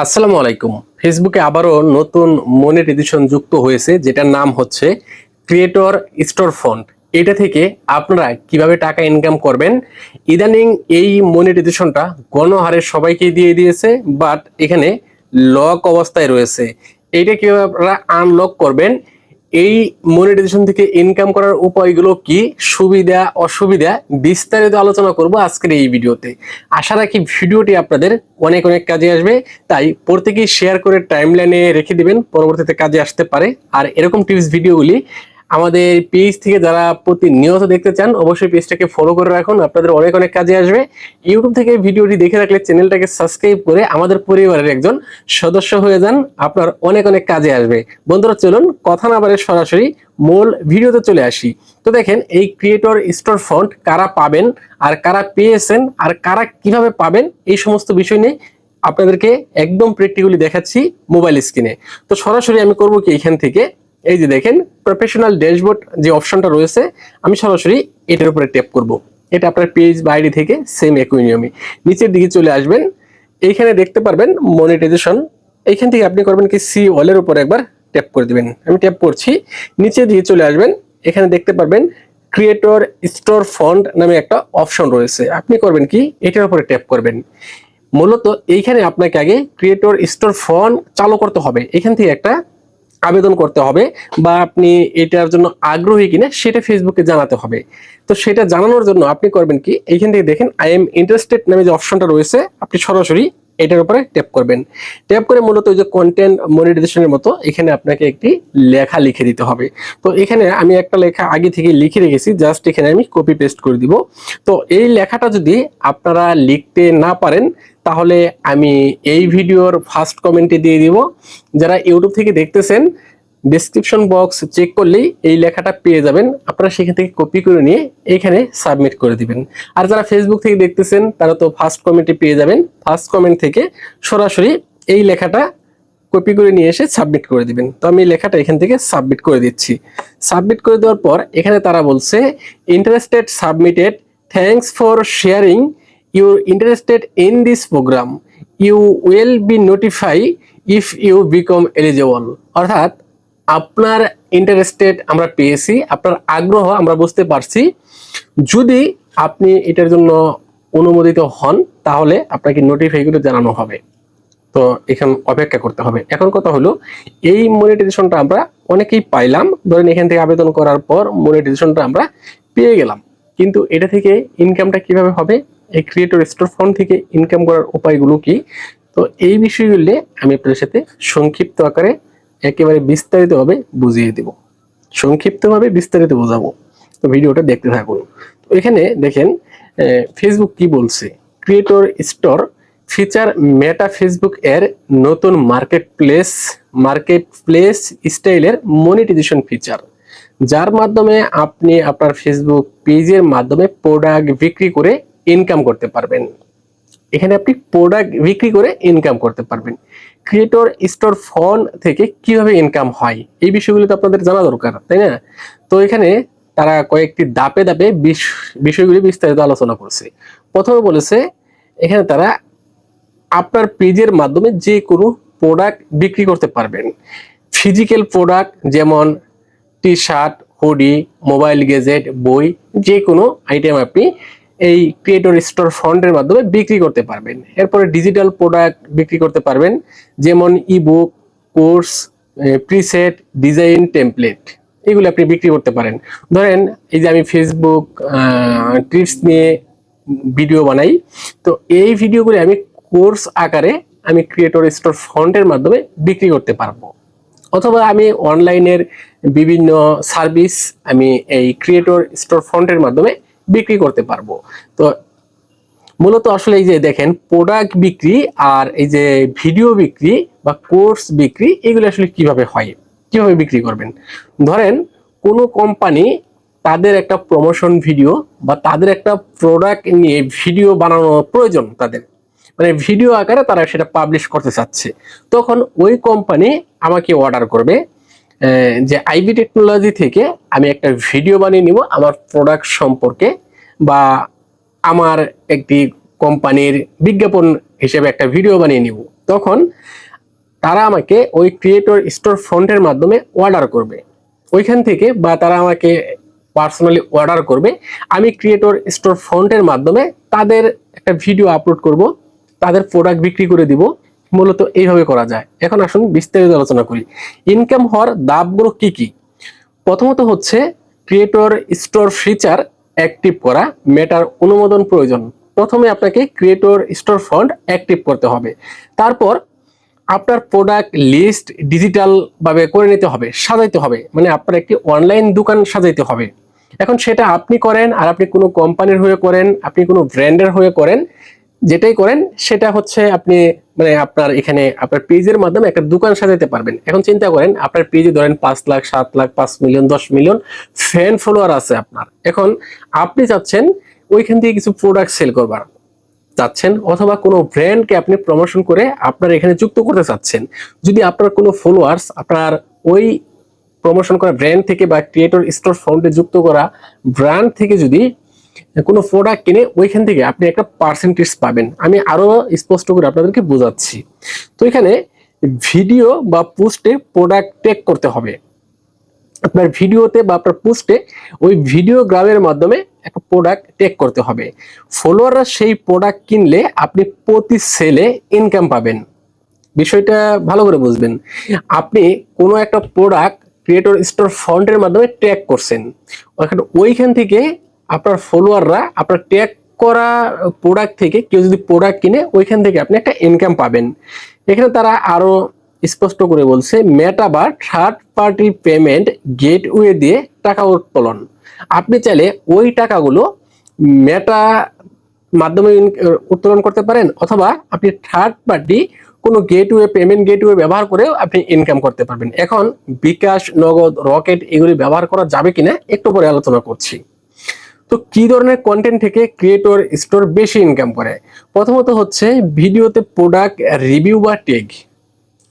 আসসালামু আলাইকুম। ফেসবুকে আবারও নতুন মনিটাইজেশন যুক্ত হয়েছে, যেটার নাম হচ্ছে ক্রিয়েটর স্টোর ফন্ড এটা থেকে আপনারা কীভাবে টাকা ইনকাম করবেন? ইদানিং এই মনিটাইজেশনটা গণহারে সবাইকে দিয়ে দিয়েছে বাট এখানে লক অবস্থায় রয়েছে। এটা কীভাবে আপনারা আনলক করবেন? এই মনিটাইজেশন থেকে ইনকাম করার উপায়গুলো কি? সুবিধা, অসুবিধা? বিস্তারিত আলোচনা করব আজকের এই ভিডিওতে। আশা রাখি ভিডিওটি আপনাদের অনেক অনেক কাজে আসবে। তাই প্রত্যেকেই শেয়ার করে টাইমলাইনে রেখে দিবেন, পরবর্তীতে কাজে আসতে পারে। আর এরকম টিপস ভিডিওগুলি আমাদের পেজ থেকে যারা প্রতিনিয়ত দেখতে চান, অবশ্যই পেজটাকে ফলো করে রাখুন। আপনাদের অনেক অনেক কাজে আসবে। ইউটিউব থেকে ভিডিওটি দেখে রাখলে চ্যানেলটাকে সাবস্ক্রাইব করে আমাদের পরিবারের একজন সদস্য হয়ে যান। আপনার অনেক অনেক কাজে আসবে। বন্ধুরা, চলুন কথা না বারে সরাসরি মূল ভিডিওতে চলে আসি। তো দেখেন, এই ক্রিয়েটর স্টোর ফন্ড কারা পাবেন আর কারা পেয়েছেন আর কারা কীভাবে পাবেন, এই সমস্ত বিষয় নিয়ে আপনাদেরকে একদম প্র্যাকটিক্যালি দেখাচ্ছি মোবাইল স্ক্রিনে তো সরাসরি আমি করব কি এখান থেকে? এই যে দেখেন প্রফেশনাল ড্যাশবোর্ড যে অপশনটা রয়েছে, আমি সরাসরি এটার উপরে ট্যাপ করব। এটা আপনার পেজ বাইরে থেকে সেম একই নিয়মে। নিচের দিকে চলে আসবেন। এইখানে দেখতে পারবেন মনিটাইজেশন এইখান থেকে আপনি করবেন কি সি ওয়ালের উপর একবার ট্যাপ করে দিবেন। আমি ট্যাপ করছি। নিচে দিয়ে চলে আসবেন। এখানে দেখতে পারবেন ক্রিয়েটর স্টোর ফন্ড নামে একটা অপশন রয়েছে। আপনি করবেন কি? এটার উপরে ট্যাপ করবেন। মূলত এইখানে আপনাকে আগে ক্রিয়েটর স্টোর ফন্ড চালু করতে হবে। এখান থেকে একটা আবেদন করতে হবে বা আপনি এটার জন্য আগ্রহী কিনা সেটা ফেসবুকে জানাতে হবে। তো সেটা জানানোর জন্য আপনি করবেন কি? এইখান থেকে দেখেন আই এম ইন্টারেস্টেড নামে যে অপশনটা রয়েছে, আপনি সরাসরি এটার উপরে ট্যাপ করবেন। ট্যাপ করে মূলত ওই যে কন্টেন্ট মনিটাইজেশনের মতো এখানে আপনাকে একটি লেখা লিখে দিতে হবে। তো এখানে আমি একটা লেখা আগে থেকে লিখে রেখেছি জাস্ট এখানে আমি কপি পেস্ট করে দিব। তো এই লেখাটা যদি আপনারা লিখতে না পারেন, তাহলে আমি এই ভিডিওর ফার্স্ট কমেন্টে দিয়ে দিব। যারা ইউটিউব থেকে দেখতেছেন ডেসক্রিপশন বক্স চেক করলেই এই লেখাটা পেয়ে যাবেন। আপনারা সেখান থেকে কপি করে নিয়ে এখানে সাবমিট করে দিবেন। আর যারা ফেসবুক থেকে দেখতেছেন, তারা তো ফার্স্ট কমেন্টে পেয়ে যাবেন। ফার্স্ট কমেন্ট থেকে সরাসরি এই লেখাটা কপি করে নিয়ে এসে সাবমিট করে দিবেন। তো আমি লেখাটা এখান থেকে সাবমিট করে দিচ্ছি। সাবমিট করে দেওয়ার পর এখানে তারা বলছে interested submitted thanks for sharing you interested in this program you will be notify if you become eligible অর্থাৎ আপনার ইন্টারেস্টেড আমরা পেয়েছি, আপনার আগ্রহ আমরা বুঝতে পারছি। যদি আপনি এটার জন্য অনুমোদিত হন, তাহলে আপনাকে নোটিফাই করে জানানো হবে। তো এখান অপেক্ষা করতে হবে। এখন কথা হলো, এই মনিটাইজেশনটা আমরা অনেকেই পাইলাম। ধরেন এখান থেকে আবেদন করার পর মনিটাইজেশনটা আমরা পেয়ে গেলাম। কিন্তু এটা থেকে ইনকামটা কীভাবে হবে? এই ক্রিয়েটর স্টোর ফন্ড থেকে ইনকাম করার উপায়গুলো কি? তো এই বিষয়গুলি আমি আপনাদের সাথে সংক্ষিপ্ত আকারে একেবারে বিস্তারিতভাবে বুঝিয়ে দেব। সংক্ষিপ্তভাবে বিস্তারিত বোঝাবো। তো ভিডিওটা দেখতে থাকুন। তো এখানে দেখেন ফেসবুক কি বলছে? Creator store feature Meta Facebook এর নতুন মার্কেট প্লেস মার্কেট প্লেস স্টাইলের মনিটাইজেশন ফিচার যার মাধ্যমে আপনি আপনার ফেসবুক পেজের মাধ্যমে প্রোডাক্ট বিক্রি করে ইনকাম করতে পারবেন। এখানে আপনি প্রোডাক্ট বিক্রি করে ইনকাম করতে পারবেন। ক্রিয়েটর, স্টোর, ফোন থেকে কীভাবে ইনকাম হয়? এই বিষয়গুলো তো আপনাদের জানা দরকার, তাই না? তো এখানে তারা কয়েকটি দাপে দাপে বিষ- বিষয়গুলি বিস্তারিত আলোচনা করছে। প্রথমে বলেছে, এখানে তারা আপনার পেজের মাধ্যমে যে কোনো প্রোডাক্ট বিক্রি করতে পারবেন। ফিজিক্যাল প্রোডাক্ট যেমন T shirt hoodie mobile gadget বই, যে কোনো আইটেম আপনি এই ক্রিয়েটর স্টোর ফন্ডের মাধ্যমে বিক্রি করতে পারবেন। এরপরে ডিজিটাল প্রোডাক্ট বিক্রি করতে পারবেন, যেমন ebook course preset design template এগুলো আপনি বিক্রি করতে পারেন। ধরেন, এই যে আমি ফেসবুক টিপস নিয়ে ভিডিও বানাই, তো এই ভিডিওগুলি আমি কোর্স আকারে আমি ক্রিয়েটর স্টোর ফন্ডের মাধ্যমে বিক্রি করতে পারব। অথবা আমি অনলাইনের বিভিন্ন সার্ভিস আমি এই ক্রিয়েটর স্টোর ফন্ডের মাধ্যমে বিক্রি করতে পারব। তো মূলত আসলে এই যে দেখেন প্রোডাক্ট বিক্রি আর এই যে ভিডিও বিক্রি বা কোর্স বিক্রি, এগুলো আসলে কীভাবে হয়? কীভাবে বিক্রি করবেন? ধরেন, কোনো কোম্পানি তাদের একটা প্রমোশন ভিডিও বা তাদের একটা প্রোডাক্ট নিয়ে ভিডিও বানানো প্রয়োজন তাদের। মানে ভিডিও আকারে তারা সেটা পাবলিশ করতে চাচ্ছে। তখন ওই কোম্পানি আমাকে অর্ডার করবে। যে আইবি টেকনোলজি থেকে আমি একটা ভিডিও বানিয়ে নিব আমার প্রোডাক্ট সম্পর্কে বা আমার একটি কোম্পানির বিজ্ঞাপন হিসেবে একটা ভিডিও বানিয়ে নিব। তখন তারা আমাকে ওই ক্রিয়েটর স্টোর ফ্রন্টের মাধ্যমে অর্ডার করবে। ওইখান থেকে বা তারা আমাকে পার্সোনালি অর্ডার করবে। আমি ক্রিয়েটর স্টোর ফ্রন্টের মাধ্যমে তাদের একটা ভিডিও আপলোড করব, তাদের প্রোডাক্ট বিক্রি করে দিব মূলত এইভাবে করা যায়। এখন আসুন বিস্তারিত আলোচনা করি। ইনকাম হওয়ার দাবগুলো কি কি? প্রথমত হচ্ছে ক্রিয়েটর স্টোর ফিচার অ্যাক্টিভ করা, মেটার অনুমোদন প্রয়োজন। প্রথমে আপনাকে ক্রিয়েটর স্টোর ফন্ড অ্যাক্টিভ করতে হবে। তারপর আপনার প্রোডাক্ট লিস্ট ডিজিটাল ভাবে করে নিতে হবে, সাজাইতে হবে। মানে আপনার একটি অনলাইন দোকান সাজাইতে হবে। এখন সেটা আপনি করেন আর আপনি কোনো কোম্পানির হয়ে করেন, আপনি কোনো ব্র্যান্ডের হয়ে করেন যেটাই করেন, সেটা হচ্ছে আপনি মানে আপনার এখানে, আপনার পেজের মাধ্যমে একটা দোকান সাজাতে পারবেন। এখন চিন্তা করেন, আপনার পেজে ধরেন পাঁচ লাখ, সাত লাখ, পাঁচ মিলিয়ন দশ মিলিয়ন ফ্যান ফলোয়ার আছে আপনার। এখন আপনি চাচ্ছেন ওইখান থেকে কিছু প্রোডাক্ট সেল করবার। চাচ্ছেন অথবা কোনো ব্র্যান্ডকে আপনি প্রমোশন করে আপনার এখানে যুক্ত করতে চাচ্ছেন। যদি আপনার কোনো ফলোয়ার্স আপনার ওই প্রমোশন করা ব্র্যান্ড থেকে বা ক্রিয়েটর স্টোর ফাউন্ডে যুক্ত করা ব্র্যান্ড থেকে যদি কোনো প্রোডাক্ট কিনে ওইখান থেকে আপনি একটা পার্সেন্টেজ পাবেন। আমি আরও স্পষ্ট করে আপনাদেরকে বোঝাচ্ছি। তো এখানে ভিডিও বা পোস্টে প্রোডাক্ট টেক করতে হবে। আপনার ভিডিওতে বা আপনার পোস্টে ওই ভিডিও গ্রামের মাধ্যমে একটা প্রোডাক্ট টেক করতে হবে। ফলোয়াররা সেই প্রোডাক্ট কিনলে আপনি প্রতি সেলে ইনকাম পাবেন। বিষয়টা ভালো করে বুঝবেন। আপনি কোনো একটা প্রোডাক্ট ক্রিয়েটর স্টোর ফন্টের মাধ্যমে ট্যাগ করছেন। ওইখান থেকে আপনার ফলোয়াররা আপনার ট্যাগ করা প্রোডাক্ট থেকে কেউ যদি প্রোডাক্ট কিনে, ওইখান থেকে আপনি একটা ইনকাম পাবেন। এখানে তারা আরও স্পষ্ট করে বলছে মেটা বা থার্ড পার্টি পেমেন্ট গেটওয়ে দিয়ে টাকা উত্তোলন। আপনি চাইলে ওই টাকাগুলো মেটা মাধ্যমে উত্তোলন করতে পারেন, অথবা আপনি থার্ড পার্টি কোনো গেটওয়ে পেমেন্ট গেটওয়ে ব্যবহার করেও আপনি ইনকাম করতে পারবেন। এখন বিকাশ, নগদ, রকেট এগুলি ব্যবহার করা যাবে কিনা, একটু পরে আলোচনা করছি। তো কি ধরনের কন্টেন্ট থেকে ক্রিয়েটর স্টোর বেশি ইনকাম করে? প্রথমত হচ্ছে ভিডিওতে প্রোডাক্ট রিভিউ বা টেগ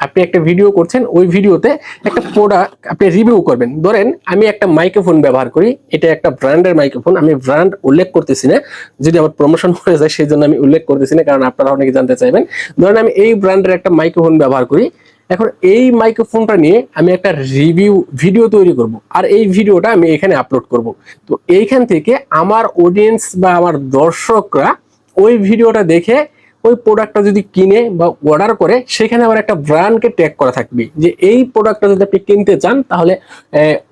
আপনি একটা ভিডিও করছেন, ওই ভিডিওতে একটা প্রোডাক্ট আপনি রিভিউ করবেন। ধরেন আমি একটা মাইক্রোফোন ব্যবহার করি, এটা একটা ব্র্যান্ডের মাইক্রোফোন আমি ব্র্যান্ড উল্লেখ করতেছি না। যদি আমার প্রমোশন হয়ে যায় সেই জন্য আমি উল্লেখ করতেছি না, কারণ আপনারা অনেকে জানতে চাইবেন। ধরেন আমি এই ব্র্যান্ডের একটা মাইক্রোফোন ব্যবহার করি এখন এই মাইক্রোফোনটা নিয়ে আমি একটা রিভিউ ভিডিও তৈরি করব। আর এই ভিডিওটা আমি এখানে আপলোড করব। তো এইখান থেকে আমার অডিয়েন্স বা আমার দর্শকরা ওই ভিডিওটা দেখে, ওই প্রোডাক্টটা যদি কিনে বা অর্ডার করে, সেখানে আবার একটা ব্র্যান্ডকে ট্যাগ করা থাকবে। যে এই প্রোডাক্টটা যদি আপনি কিনতে চান, তাহলে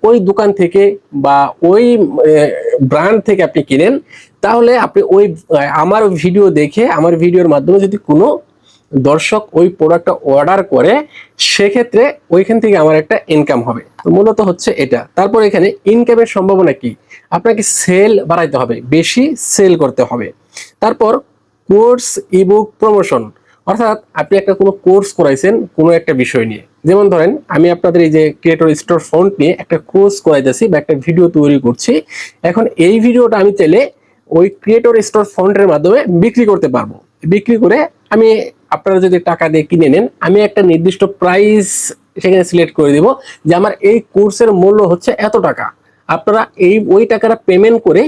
ওই দোকান থেকে বা ওই ব্র্যান্ড থেকে আপনি কিনেন। তাহলে আপনি ওই আমার ভিডিও দেখে, আমার ভিডিওর মাধ্যমে যদি কোনো দর্শক ওই প্রোডাক্টটা অর্ডার করে, সেক্ষেত্রে ওইখান থেকে আমার একটা ইনকাম হবে। তো মূলত হচ্ছে এটা। তারপর এখানে ইনকামের সম্ভাবনা কি? আপনাকে সেল বাড়াইতে হবে, বেশি সেল করতে হবে। তারপর কোর্স ইবুক প্রমোশন অর্থাৎ আপনি একটা কোনো কোর্স করাইছেন কোনো একটা বিষয় নিয়ে। যেমন ধরেন, আমি আপনাদের এই যে ক্রিয়েটর স্টোর ফন্ট নিয়ে একটা কোর্স করাইতেছি বা একটা ভিডিও তৈরি করছি। এখন এই ভিডিওটা আমি চাইলে ওই ক্রিয়েটর স্টোর ফন্টের মাধ্যমে বিক্রি করতে পারব। বিক্রি করে আমি আপনারা যদি টাকা দিয়ে কিনে নেন, আমি একটা নির্দিষ্ট প্রাইস সেখানে সিলেক্ট করে দিব যে আমার এই কোর্সের মূল্য হচ্ছে এত টাকা। আপনারা এই, ওই টাকাটা পেমেন্ট করে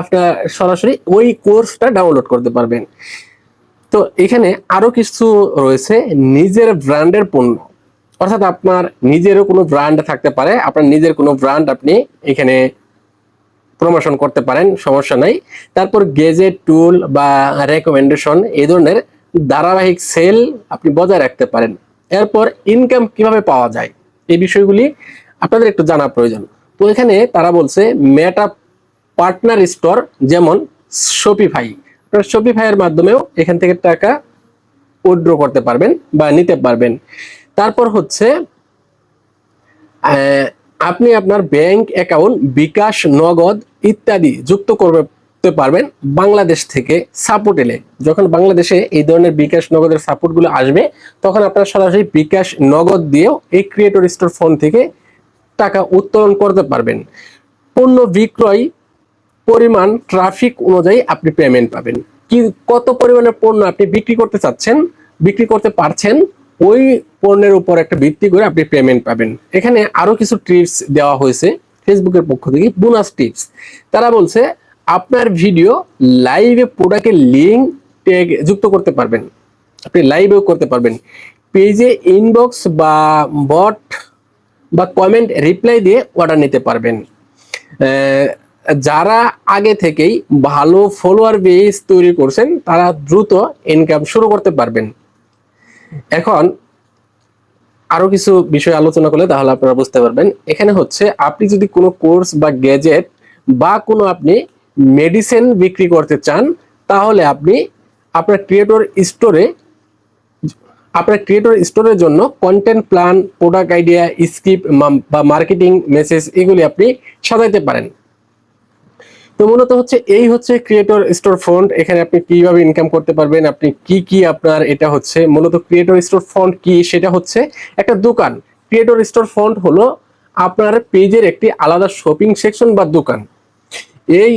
আপনার সরাসরি ওই কোর্সটা ডাউনলোড করতে পারবেন। তো এখানে আরও কিছু রয়েছে, নিজের ব্র্যান্ডের পণ্য। অর্থাৎ আপনার নিজেরও কোনো ব্র্যান্ড থাকতে পারে, আপনার নিজের কোনো ব্র্যান্ড আপনি এখানে প্রমোশন করতে পারেন, সমস্যা নাই। তারপর গেজেট টুল বা রেকমেন্ডেশন এই ধরনের ধারাবাহিক সেল আপনি বজায় রাখতে পারেন। এরপর ইনকাম কীভাবে পাওয়া যায়? এই বিষয়গুলি আপনাদের একটু জানা প্রয়োজন। তো এখানে তারা বলছে মেটা পার্টনার স্টোর যেমন শপিফাই আপনার শপিফাইয়ের মাধ্যমেও এখান থেকে টাকা উইথড্র করতে পারবেন বা নিতে পারবেন। তারপর হচ্ছে আপনি আপনার ব্যাংক অ্যাকাউন্ট বিকাশ, নগদ ইত্যাদি যুক্ত করতে পারবেন বাংলাদেশ থেকে সাপোর্ট এলে। যখন বাংলাদেশে এই ধরনের বিকাশ নগদের সাপোর্টগুলো আসবে, তখন আপনারা সরাসরি বিকাশ নগদ দিয়েও এই ক্রিয়েটর স্টোর ফোন থেকে টাকা উত্তোলন করতে পারবেন। পণ্য বিক্রয় পরিমাণ ট্রাফিক অনুযায়ী আপনি পেমেন্ট পাবেন। কি, কত পরিমাণের পণ্য আপনি বিক্রি করতে চাচ্ছেন, বিক্রি করতে পারছেন, ওই পণ্যের উপর একটা ভিত্তি করে আপনি পেমেন্ট পাবেন। এখানে আরও কিছু টিপস দেওয়া হয়েছে ফেসবুকের পক্ষ থেকে বোনাস টিপস তারা বলছে আপনার ভিডিও লাইভে প্রোডাক্টের লিঙ্ক ট্যাগ যুক্ত করতে পারবেন। আপনি লাইভেও করতে পারবেন। পেজে ইনবক্স বা বট বা কমেন্ট রিপ্লাই দিয়ে অর্ডার নিতে পারবেন। যারা আগে থেকেই ভালো ফলোয়ার বেস তৈরি করছেন, তারা দ্রুত ইনকাম শুরু করতে পারবেন। এখন আরও কিছু বিষয় আলোচনা করলে তাহলে আপনারা বুঝতে পারবেন। এখানে হচ্ছে আপনি যদি কোনো কোর্স বা গ্যাজেট বা কোনো আপনি মেডিসিন বিক্রি করতে চান, তাহলে আপনি আপনার ক্রিয়েটর স্টোরে আপনার ক্রিয়েটর স্টোরের জন্য content plan product idea script বা মার্কেটিং মেসেজ এগুলি আপনি সাজাইতে পারেন। তো মূলত হচ্ছে এই হচ্ছে ক্রিয়েটর স্টোর ফন্ড এখানে আপনি কীভাবে ইনকাম করতে পারবেন, আপনি কি কি আপনার এটা হচ্ছে মূলত ক্রিয়েটর স্টোর ফন্ড কি, সেটা হচ্ছে একটা দোকান। ক্রিয়েটর স্টোর ফন্ড হলো আপনার পেজের একটি আলাদা শপিং সেকশন বা দোকান। এই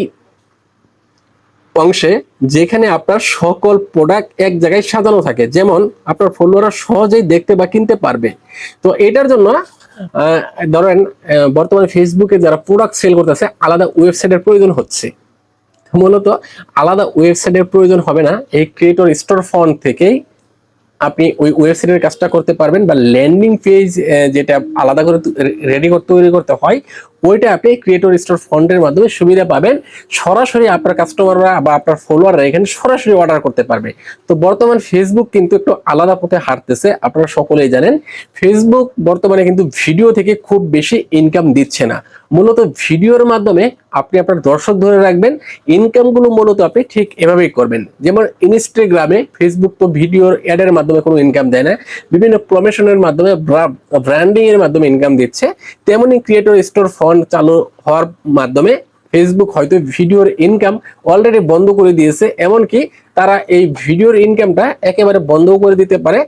অংশে যেখানে আপনার সকল প্রোডাক্ট এক জায়গায় সাজানো থাকে। যেমন আপনার ফলোয়াররা সহজেই দেখতে বা কিনতে পারবে। তো এটার জন্য ধরেন বর্তমানে ফেসবুকে যারা প্রোডাক্ট সেল করতেছে, আলাদা ওয়েবসাইটের প্রয়োজন হচ্ছে। মূলত আলাদা ওয়েবসাইটের প্রয়োজন হবে না। এই ক্রিয়েটর স্টোর ফন্ড থেকেই আপনি ওই ওয়েবসাইটের কাজটা করতে পারবেন বা ল্যান্ডিং পেজ যেটা আলাদা করে রেডি করতে তৈরি করতে হয়, ওইটা আপনি ক্রিয়েটর স্টোর ফন্ডের মাধ্যমে সুবিধা পাবেন। সরাসরি আপনার কাস্টমাররা বা আপনার ফলোয়াররা এখানে সরাসরি অর্ডার করতে পারবে। তো বর্তমান ফেসবুক কিন্তু একটু আলাদা পথে হাঁটতেছে, আপনারা সকলেই জানেন। ফেসবুক বর্তমানে কিন্তু ভিডিও থেকে খুব বেশি ইনকাম দিচ্ছে না। মূলত ভিডিওর মাধ্যমে আপনি আপনার দর্শক ধরে রাখবেন ইনকামগুলো মূলত আপনি ঠিক এভাবেই করবেন। যেমন ইনস্টাগ্রামে ফেসবুক তো ভিডিওর অ্যাডের মাধ্যমে কোনো ইনকাম দেয় না, বিভিন্ন প্রমোশনের মাধ্যমে ব্র্যান্ডিং এর মাধ্যমে ইনকাম দিচ্ছে, তেমনি ক্রিয়েটর স্টোর ফন্ড চালু হওয়ার মাধ্যমে ফেসবুক হয়তো ভিডিওর ইনকাম অলরেডি বন্ধ করে দিয়েছে, এমনকি তারা এই ভিডিওর ইনকামটা একেবারে বন্ধ করে দিতে পারে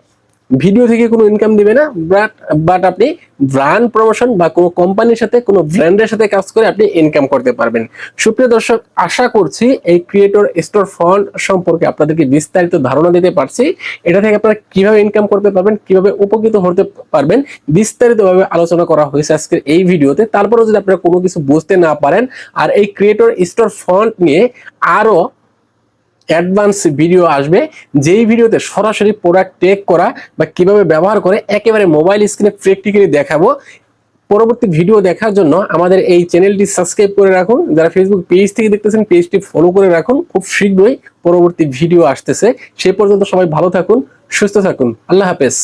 ভিডিও থেকে কোনো ইনকাম দিবে না বাট বাট আপনি ব্র্যান্ড প্রমোশন বা কোনো কোম্পানির সাথে, কোনো ব্র্যান্ডের সাথে কাজ করে আপনি ইনকাম করতে পারবেন। সুপ্রিয় দর্শক, আশা করছি এই ক্রিয়েটর স্টোর ফান্ড সম্পর্কে আপনাদেরকে বিস্তারিত ধারণা দিতে পারছি। এটা থেকে আপনারা কীভাবে ইনকাম করতে পারবেন, কীভাবে উপকৃত হতে পারবেন, বিস্তারিতভাবে আলোচনা করা হয়েছে আজকের এই ভিডিওতে। তারপরেও যদি আপনারা কোনো কিছু বুঝতে না পারেন, আর এই ক্রিয়েটর স্টোর ফান্ড নিয়ে আরও অ্যাডভান্স ভিডিও আসবে। যেই ভিডিওতে সরাসরি প্রোডাক্ট টেক করা বা কীভাবে ব্যবহার করে একেবারে মোবাইল স্ক্রিনে প্র্যাকটিক্যালি দেখাবো। পরবর্তী ভিডিও দেখার জন্য আমাদের এই চ্যানেলটি সাবস্ক্রাইব করে রাখুন। যারা ফেসবুক পেজ থেকে দেখতেছেন পেজটি ফলো করে রাখুন। খুব শীঘ্রই পরবর্তী ভিডিও আসতেছে। সে পর্যন্ত সবাই ভালো থাকুন, সুস্থ থাকুন। আল্লাহ হাফেজ।